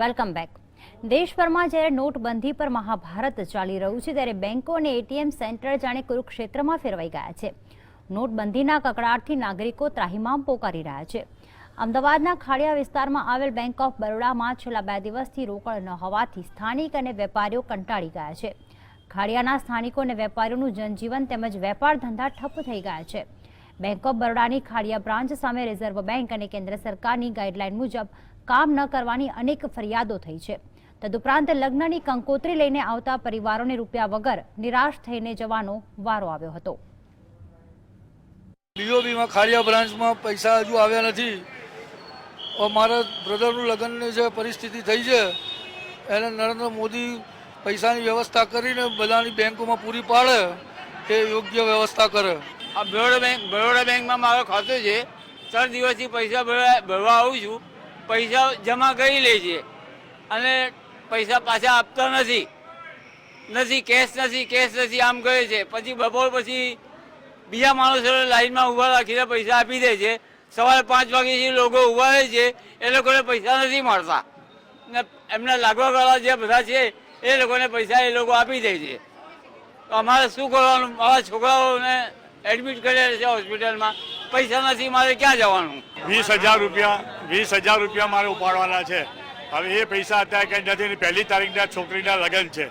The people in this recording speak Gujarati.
વેલકમ બેક દેશભરમાં જ્યારે નોટબંધી પર મહાભારત ચાલી રહ્યું છે, ત્યારે બેન્કો અને એટીએમ સેન્ટર જાણે કુરુક્ષેત્રમાં ફેરવાઈ ગયા છે. નોટબંધીના કકડાટથી નાગરિકો ત્રાહિમામ પોકારી રહ્યા છે. અમદાવાદના ખાડિયા વિસ્તારમાં આવેલ બેંક ઓફ બરોડામાં છેલ્લા બે દિવસથી રોકડ ન હોવાથી સ્થાનિક અને વેપારીઓ કંટાળી ગયા છે. ખાડિયાના સ્થાનિકો અને વેપારીઓનું જનજીવન તેમજ વેપાર ધંધા ઠપ થઈ ગયા છે. બેંક ઓફ બરોડાની ખાડિયા બ્રાન્ચ સામે રિઝર્વ બેંક અને કેન્દ્ર સરકારની ગાઈડલાઈન મુજબ કામ ન કરવાની અનેક ફરિયાદો થઈ છે. તદુપરાંત લગ્નની કંકોત્રી લઈને આવતા પરિવારોને રૂપિયા વગર નિરાશ થઈને જવાનો વારો આવ્યો હતો. બીઓબીમાં ખાડિયા બ્રાન્ચમાં પૈસા હજુ આવ્યા નથી. મારા બ્રધરનું લગ્નની જે પરિસ્થિતિ થઈ છે, એને નરેન્દ્ર મોદી પૈસાની વ્યવસ્થા કરીને બધાની બેંકોમાં પૂરી પાડે તે યોગ્ય વ્યવસ્થા કરે. આ બરોડા બેંક બરોડા બેંકમાં મારો ખાતું છે. ત્રણ દિવસથી પૈસા ભરવા ભરવા આવું છું. પૈસા જમા કરી લે છે. અને પૈસા પાછા આપતા નથી. નથી કેશ નથી કેશ નથી, આમ કહે છે. પછી બપોર પછી બીજા માણસો લાઈનમાં ઊભા રાખીને પૈસા આપી દે છે. સવારે પાંચ વાગ્યાથી લોકો ઊભા રહે છે. એ લોકોને પૈસા નથી મળતા. ને એમના લાગવાવાળા જે બધા છે, એ લોકોને પૈસા એ લોકો આપી દે છે. તો અમારે શું કરવાનું? મારા છોકરાઓને એડમિટ કર્યા છે હોસ્પિટલમાં. પૈસા નથી મારે ક્યાં જવાનું? વીસ હજાર રૂપિયા, વીસ હજાર રૂપિયા મારે ઉપાડવાના છે. હવે એ પૈસા અત્યારે કંઈ નથી પહેલી તારીખના છોકરીના લગ્ન છે.